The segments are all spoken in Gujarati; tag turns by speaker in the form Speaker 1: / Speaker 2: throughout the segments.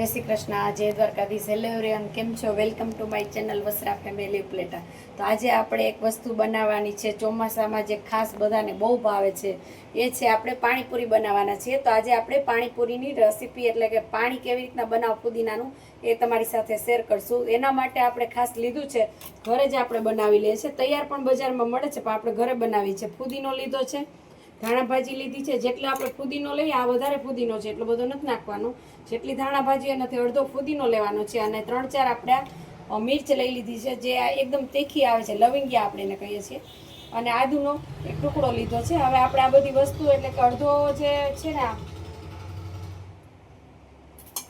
Speaker 1: જય શ્રી કૃષ્ણ, જય દ્વારકાધીશ. હેલો એવરીવન કેમ છો? Welcome to my channel Vasara family પ્લેટા તો આજે આપણે એક વસ્તુ બનાવવાની છે, ચોમાસામાં જે ખાસ બધાને બહુ ભાવે છે, એ છે આપણે પાણીપુરી બનાવવાના છીએ. તો આજે આપણે પાણીપુરીની રેસીપી એટલે કે પાણી કેવી રીતના બનાવ પુદીનાનું, એ તમારી સાથે શેર કરશું. એના માટે આપણે ખાસ લીધું છે, ઘરે જ આપણે બનાવી લઈએ છીએ. તૈયાર પણ બજારમાં મળે છે, પણ આપણે ઘરે બનાવી છે ફુદીનો લીધો છે ધાણા ભાજી લીધી છે. જેટલો આપણે ફુદીનો લઈએ, આ વધારે ફુદીનો છે, એટલો બધો નથી નાખવાનો. જેટલી ધાણા ભાજી એનાથી અડધો ફુદીનો લેવાનો છે અને ત્રણ ચાર આપણે મિર્ચ લઈ લીધી છે, જે એકદમ તીખી આવે છે, લવિંગિયા આપણે એને કહીએ છીએ. અને આદુનો એક ટુકડો લીધો છે. હવે આપણે આ બધી વસ્તુ એટલે કે અડધો જે છે ને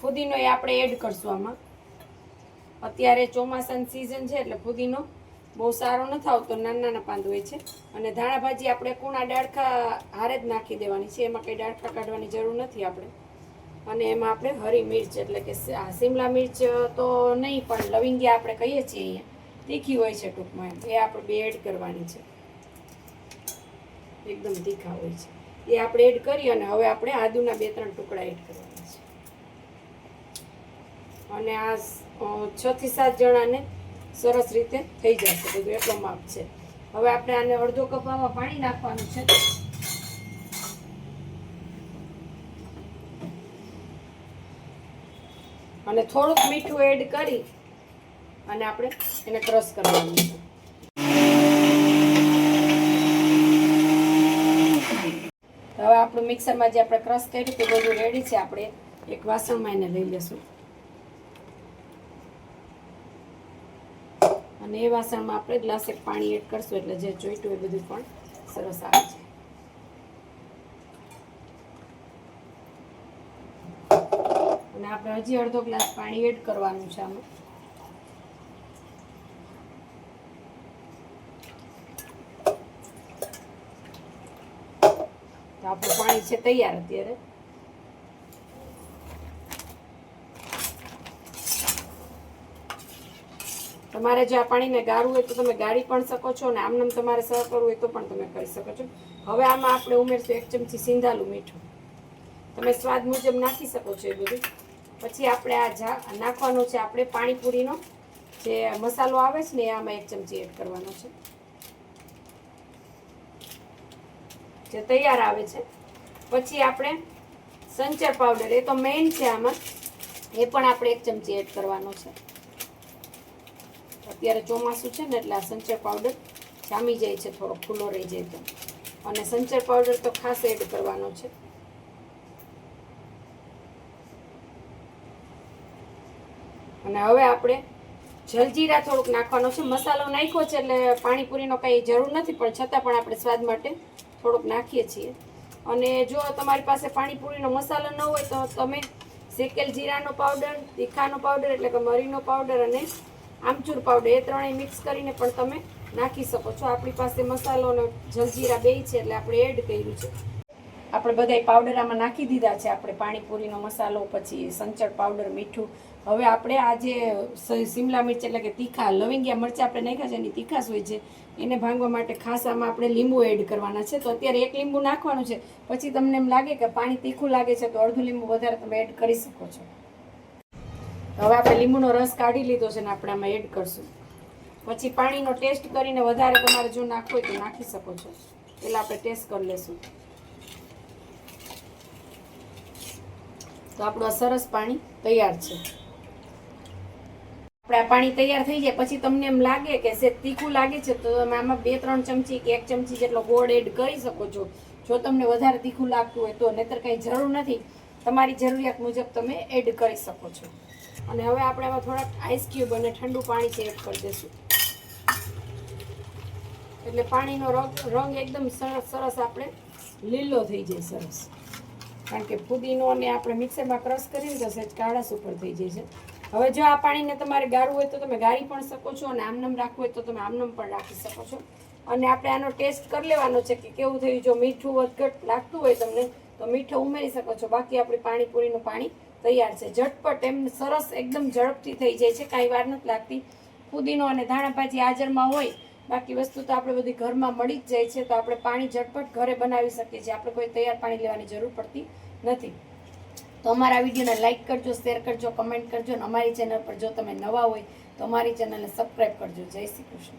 Speaker 1: ફુદીનો એ આપણે એડ કરશું આમાં. અત્યારે ચોમાસાની સિઝન છે એટલે ફુદીનો બહુ સારો નથી આવતો, નાના નાના પાંદ હોય છે. અને ધાણા ભાજી આપણે કૂણા ડાળખા હારે જ નાખી દેવાની છે, એમાં કંઈ ડાળખા કાઢવાની જરૂર નથી આપણે. અને એમાં આપણે હરી મિર્ચ એટલે કે આ સિમલા મિર્ચ તો નહીં, પણ લવિંગિયા આપણે કહીએ છીએ અહીંયા. તીખી હોય છે ટૂંકમાં એ આપણે બે એડ કરવાની છે. એકદમ તીખા હોય છે. એ આપણે એડ કરી અને હવે આપણે આદુના બે ત્રણ ટુકડા એડ કરવાના છે. અને આ છથી સાત જણાને સરસ રીતે થઈ જશે. બધું એટલો માપ છે. હવે આપણે આને અડધો કપમાં પાણી નાખવાનું છે. અને થોડુંક મીઠું એડ કરી અને આપણે એને ક્રશ કરવાનું છે. હવે આપણું મિક્સરમાં જે આપણે ક્રશ કર્યું તે બધું રેડી છે. આપણે એક વાસણમાં એને લઈ લેશું. અને એ વાસણમાં આપણે ગ્લાસ એક પાણી એડ કરશું એટલે જે જોઈતું એ બધું પણ સરસ આવે છે. અને આપણે હજી અડધો ગ્લાસ પાણી એડ કરવાનું છે આમાં. આપણું પાણી છે તૈયાર અત્યારે. તમારે જે આ પાણીને ગાળવું હોય તો તમે ગાળી પણ શકો છો અને આમનામ તમારે સર કરવું હોય તો પણ તમે કરી શકો છો. હવે આમાં આપણે ઉમેરશું એક ચમચી સિંધાલું મીઠું. તમે સ્વાદ મુજબ નાખી શકો છો એ બધું. પછી આપણે આ જા, નાખવાનો છે આપણે પાણીપુરીનો. જે મસાલો આવે છે ને એ આમાં એક ચમચી એડ કરવાનો છે. જે તૈયાર આવે છે. પછી આપણે સંચર પાવડર, એ તો મેઇન છે આમાં. એ પણ આપણે એક ચમચી એડ કરવાનો છે. અત્યારે ચોમાસું છે ને, એટલે આ સંચર પાવડર જામી જાય છે, થોડો ખુલ્લો રહી જાય તો. અને સંચર પાવડર તો ખાસ એડ કરવાનો છે. અને હવે આપણે જલજીરા થોડુંક નાખવાનો છે. મસાલો નાખ્યો છે, એટલે પાણીપુરીનો કંઈ જરૂર નથી, પણ છતાં પણ આપણે સ્વાદ માટે થોડુંક નાખીએ છીએ. અને જો તમારી પાસે પાણીપુરીનો મસાલો ન હોય, તો તમે શેકેલ જીરાનો પાવડર તીખાનો પાવડર એટલે કે મરીનો પાવડર અને આમચૂર પાવડર એ ત્રણેય મિક્સ કરીને પણ તમે નાખી શકો છો. આપણી પાસે મસાલો અને જલજીરા બેય છે એટલે આપણે એડ કર્યું છે. આપણે બધાય પાવડર આમાં નાખી દીધા છે. આપણે પાણીપુરીનો મસાલો, પછી સંચળ પાવડર, મીઠું. હવે આપણે આ જે સિમલા મિર્ચ એટલે કે તીખા, લવિંગિયા મરચાં આપણે નાખ્યા છે એની તીખાશ હોય છે, એને ભાંગવા માટે ખાસ આમાં આપણે લીંબુ એડ કરવાના છે. તો અત્યારે એક લીંબુ નાખવાનું છે. પછી તમને એમ લાગે કે પાણી તીખું લાગે છે, તો અડધું લીંબુ વધારે તમે એડ કરી શકો છો. હવે આપણે લીંબુનો રસ કાઢી લીધો છે ને આપણે આમાં એડ કરશું. પછી પાણીનો ટેસ્ટ કરીને વધારે તમારે જો નાખવું હોય તો નાખી શકો છો. પહેલાં આપણે ટેસ્ટ કરી લેશું. તો આપણું આ સરસ પાણી તૈયાર છે. આપણે આ પાણી તૈયાર થઈ જાય. પછી તમને એમ લાગે કે જે તીખું લાગે છે તો તમે આમાં બે, ત્રણ ચમચી કે એક ચમચી જેટલો ગોળ એડ કરી શકો છો. જો તમને વધારે તીખું લાગતું હોય તો નહીતર કંઈ જરૂર નથી. તમારી જરૂરિયાત મુજબ તમે એડ કરી શકો છો. અને હવે આપણે આમાં થોડાક આઈસ ક્યુબ અને ઠંડુ પાણી છે એડ કરી દઈશું. એટલે પાણીનો રંગ રંગ એકદમ સરસ સરસ આપણે લીલો થઈ જાય સરસ. કારણ કે ફુદીનો અને આપણે મિક્સરમાં ક્રશ કરીને તો સહેજ કાળાશ ઉપર થઈ જાય છે. હવે જો આ પાણીને તમારે ગાળવું હોય તો તમે ગાળી પણ શકો છો અને આમનમ રાખવું હોય તો તમે આમનમ પણ રાખી શકો છો. અને આપણે આનો ટેસ્ટ કરી લેવાનો છે કે કેવું થયું જો મીઠું વધઘટ લાગતું હોય તમને, તો મીઠું ઉમેરી શકો છો. બાકી આપણી પાણીપુરીનું પાણી તૈયાર છે. ઝટપટ એમ સરસ એકદમ ઝડપથી થઈ જાય છે. કાંઈ વાર નથી લાગતી. ફુદીનો અને ધાણાભાજી હાજરમાં હોય, બાકી વસ્તુ તો આપણે બધી ઘરમાં મળી જ જાય છે. તો આપણે પાણી ઝટપટ ઘરે બનાવી શકીએ છીએ. આપણે કોઈ તૈયાર પાણી લેવાની જરૂર પડતી નથી. તો અમારા વિડીયોને લાઇક કરજો, શેર કરજો, કમેન્ટ કરજો. અને અમારી ચેનલ પર જો તમે નવા હોય, તો અમારી ચેનલને સબસ્ક્રાઈબ કરજો. જય શ્રી કૃષ્ણ.